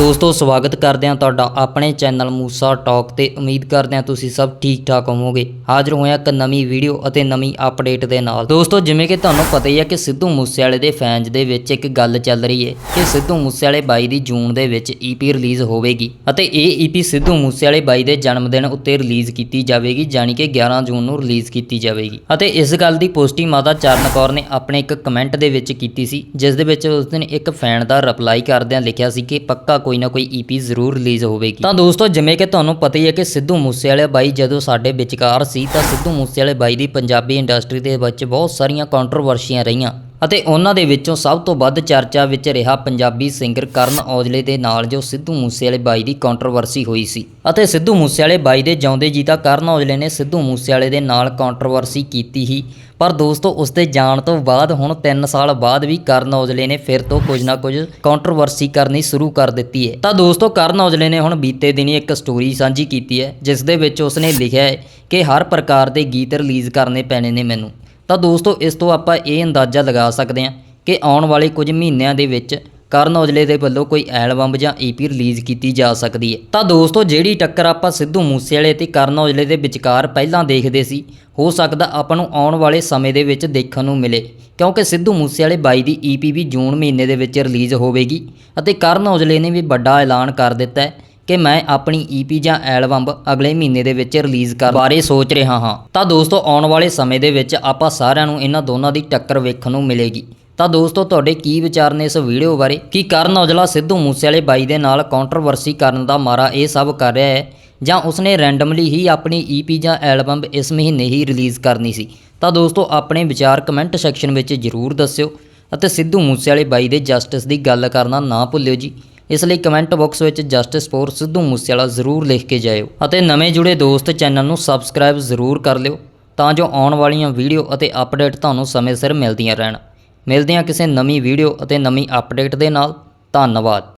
ਦੋਸਤੋ, ਸਵਾਗਤ ਕਰਦੇ ਹਾਂ ਤੁਹਾਡਾ ਆਪਣੇ ਚੈਨਲ ਮੂਸਾ ਟਾਕ ਤੇ। ਉਮੀਦ ਕਰਦੇ ਹਾਂ ਤੁਸੀਂ ਸਭ ਠੀਕ ਠਾਕ ਹੋਵੋਗੇ। ਹਾਜ਼ਰ ਹੋਇਆ ਇੱਕ ਨਵੀਂ ਵੀਡੀਓ ਅਤੇ ਨਵੀਂ ਅਪਡੇਟ ਦੇ ਨਾਲ। ਦੋਸਤੋ, ਜਿਵੇਂ ਕਿ ਤੁਹਾਨੂੰ ਪਤਾ ਹੀ ਹੈ ਕਿ ਸਿੱਧੂ ਮੂਸੇਵਾਲੇ ਦੇ ਫੈਨਸ ਦੇ ਵਿੱਚ ਇੱਕ ਗੱਲ ਚੱਲ ਰਹੀ ਹੈ ਕਿ ਸਿੱਧੂ ਮੂਸੇਵਾਲੇ ਬਾਈ ਦੀ ਜੂਨ ਦੇ ਵਿੱਚ ਈਪੀ ਰਿਲੀਜ਼ ਹੋਵੇਗੀ ਅਤੇ ਇਹ ਈਪੀ ਸਿੱਧੂ ਮੂਸੇਵਾਲੇ ਬਾਈ ਦੇ ਜਨਮ ਦਿਨ ਉੱਤੇ ਰਿਲੀਜ਼ ਕੀਤੀ ਜਾਵੇਗੀ ਜਾਣੀ ਕਿ 11 ਜੂਨ ਨੂੰ ਰਿਲੀਜ਼ ਕੀਤੀ ਜਾਵੇਗੀ। ਅਤੇ ਇਸ ਗੱਲ ਦੀ ਪੁਸ਼ਟੀ ਮਾਤਾ ਚਰਨ ਕੌਰ ਨੇ ਆਪਣੇ ਇੱਕ ਕਮੈਂਟ ਦੇ ਵਿੱਚ ਕੀਤੀ ਸੀ, ਜਿਸ ਦੇ ਵਿੱਚ ਉਸ ਦਿਨ ਇੱਕ ਫੈਨ ਦਾ ਰਿਪਲਾਈ ਕਰਦਿਆਂ ਲਿਖਿਆ ਸੀ ਕਿ ਪੱਕਾ ਕੋਈ ਨਾ ਕੋਈ ਈਪੀ ਜ਼ਰੂਰ ਰਿਲੀਜ਼ ਹੋਵੇਗੀ। ਤਾਂ ਦੋਸਤੋ, ਜਿਵੇਂ ਕਿ ਤੁਹਾਨੂੰ ਪਤਾ ਹੀ ਹੈ ਕਿ ਸਿੱਧੂ ਮੂਸੇਵਾਲੇ ਬਾਈ ਜਦੋਂ ਸਾਡੇ ਵਿਚਕਾਰ ਸੀ ਤਾਂ ਸਿੱਧੂ ਮੂਸੇਵਾਲੇ ਬਾਈ ਦੀ ਪੰਜਾਬੀ ਇੰਡਸਟਰੀ ਦੇ ਵਿੱਚ ਬਹੁਤ ਸਾਰੀਆਂ ਕੰਟਰੋਵਰਸੀਆਂ ਰਹੀਆਂ। ਅਤੇ ਉਹਨਾਂ ਦੇ ਵਿੱਚੋਂ ਸਭ ਤੋਂ ਵੱਧ ਚਰਚਾ ਵਿੱਚ ਰਿਹਾ ਪੰਜਾਬੀ ਸਿੰਗਰ ਕਰਨ ਔਜਲੇ ਦੇ ਨਾਲ ਜੋ ਸਿੱਧੂ ਮੂਸੇਵਾਲੇ ਬਾਈ ਦੀ ਕੰਟਰੋਵਰਸੀ ਹੋਈ ਸੀ। ਅਤੇ ਸਿੱਧੂ ਮੂਸੇਵਾਲੇ ਬਾਈ ਦੇ ਜਿਉਂਦੇ ਜੀ ਤਾਂ ਕਰਨ ਔਜਲੇ ਨੇ ਸਿੱਧੂ ਮੂਸੇਵਾਲੇ ਦੇ ਨਾਲ ਕੰਟਰੋਵਰਸੀ ਕੀਤੀ ਹੀ। ਪਰ ਦੋਸਤੋ, ਉਸ ਦੇ ਜਾਣ ਤੋਂ ਬਾਅਦ ਹੁਣ 3 ਸਾਲ ਬਾਅਦ ਵੀ ਕਰਨ ਔਜਲੇ ਨੇ ਫਿਰ ਤੋਂ ਕੁਝ ਨਾ ਕੁਝ ਕੰਟਰੋਵਰਸੀ ਕਰਨੀ ਸ਼ੁਰੂ ਕਰ ਦਿੱਤੀ ਹੈ। ਤਾਂ ਦੋਸਤੋ, ਕਰਨ ਔਜਲੇ ਨੇ ਹੁਣ ਬੀਤੇ ਦਿਨੀ ਇੱਕ ਸਟੋਰੀ ਸਾਂਝੀ ਕੀਤੀ ਹੈ, ਜਿਸ ਦੇ ਵਿੱਚ ਉਸਨੇ ਲਿਖਿਆ ਹੈ ਕਿ ਹਰ ਪ੍ਰਕਾਰ ਦੇ ਗੀਤ ਰਿਲੀਜ਼ ਕਰਨੇ ਪੈਣੇ ਨੇ ਮੈਨੂੰ। ਤਾਂ ਦੋਸਤੋ, ਇਸ ਤੋਂ ਆਪਾਂ ਇਹ ਅੰਦਾਜ਼ਾ ਲਗਾ ਸਕਦੇ ਹਾਂ ਕਿ ਆਉਣ ਵਾਲੇ ਕੁਝ ਮਹੀਨਿਆਂ ਦੇ ਵਿੱਚ ਕਰਨ ਔਜਲੇ ਦੇ ਵੱਲੋਂ ਕੋਈ ਐਲਬਮ ਜਾਂ ਈਪੀ ਰਿਲੀਜ਼ ਕੀਤੀ ਜਾ ਸਕਦੀ ਹੈ। ਤਾਂ ਦੋਸਤੋ, ਜਿਹੜੀ ਟੱਕਰ ਆਪਾਂ ਸਿੱਧੂ ਮੂਸੇਵਾਲੇ ਤੇ ਕਰਨ ਔਜਲੇ ਦੇ ਵਿਚਕਾਰ ਪਹਿਲਾਂ ਦੇਖਦੇ ਸੀ, ਹੋ ਸਕਦਾ ਆਪਾਂ ਨੂੰ ਆਉਣ ਵਾਲੇ ਸਮੇਂ ਦੇ ਵਿੱਚ ਦੇਖਣ ਨੂੰ ਮਿਲੇ, ਕਿਉਂਕਿ ਸਿੱਧੂ ਮੂਸੇਵਾਲੇ ਬਾਈ ਦੀ ਈਪੀ ਵੀ ਜੂਨ ਮਹੀਨੇ ਦੇ ਵਿੱਚ ਰਿਲੀਜ਼ ਹੋਵੇਗੀ ਅਤੇ ਕਰਨ ਔਜਲੇ ਨੇ ਵੀ ਵੱਡਾ ਐਲਾਨ ਕਰ ਦਿੱਤਾ ਹੈ। ਕਿ ਮੈਂ ਆਪਣੀ ਈਪੀ ਜਾਂ ਐਲਬਮ ਅਗਲੇ ਮਹੀਨੇ ਦੇ ਵਿੱਚ ਰਿਲੀਜ਼ ਕਰਨ ਬਾਰੇ ਸੋਚ ਰਿਹਾ ਹਾਂ। ਤਾਂ ਦੋਸਤੋ, ਆਉਣ ਵਾਲੇ ਸਮੇਂ ਦੇ ਵਿੱਚ ਆਪਾਂ ਸਾਰਿਆਂ ਨੂੰ ਇਹਨਾਂ ਦੋਨਾਂ ਦੀ ਟੱਕਰ ਵੇਖਣ ਨੂੰ ਮਿਲੇਗੀ। ਤਾਂ ਦੋਸਤੋ, ਤੁਹਾਡੇ ਕੀ ਵਿਚਾਰ ਨੇ ਇਸ ਵੀਡੀਓ ਬਾਰੇ? ਕੀ ਕਰਨ ਔਜਲਾ ਸਿੱਧੂ ਮੂਸੇਵਾਲੇ ਬਾਈ ਦੇ ਨਾਲ ਕੰਟਰੋਵਰਸੀ ਕਰਨ ਦਾ ਮਾਰਾ ਇਹ ਸਭ ਕਰ ਰਿਹਾ ਹੈ? ਜਾਂ ਉਸਨੇ ਰੈਂਡਮਲੀ ਹੀ ਆਪਣੀ ਈਪੀ ਜਾਂ ਐਲਬਮ ਇਸ ਮਹੀਨੇ ਹੀ ਰਿਲੀਜ਼ ਕਰਨੀ ਸੀ? ਤਾਂ ਦੋਸਤੋ, ਆਪਣੇ ਵਿਚਾਰ ਕਮੈਂਟ ਸੈਕਸ਼ਨ ਵਿੱਚ ਜਰੂਰ ਦੱਸਿਓ ਅਤੇ ਸਿੱਧੂ ਮੂਸੇਵਾਲੇ ਬਾਈ ਦੇ ਜਸਟਿਸ ਦੀ ਗੱਲ ਕਰਨਾ ਨਾ ਭੁੱਲਿਓ ਜੀ। ਇਸ ਲਈ ਕਮੈਂਟ ਬਾਕਸ ਵਿੱਚ ਜਸਟਿਸ ਫੋਰ ਸਿੱਧੂ ਮੂਸੇਵਾਲਾ ਜ਼ਰੂਰ ਲਿਖ ਕੇ ਜਾਇਓ ਅਤੇ ਨਵੇਂ ਜੁੜੇ ਦੋਸਤ ਚੈਨਲ ਨੂੰ ਸਬਸਕ੍ਰਾਈਬ ਜ਼ਰੂਰ ਕਰ ਲਿਓ ਤਾਂ ਜੋ ਆਉਣ ਵਾਲੀਆਂ ਵੀਡੀਓ ਅਤੇ ਅਪਡੇਟ ਤੁਹਾਨੂੰ ਸਮੇਂ ਸਿਰ ਮਿਲਦੀਆਂ ਰਹਿਣ। ਮਿਲਦੇ ਹਾਂ ਕਿਸੇ ਨਵੀਂ ਵੀਡੀਓ ਅਤੇ ਨਵੀਂ ਅਪਡੇਟ ਦੇ ਨਾਲ। ਧੰਨਵਾਦ।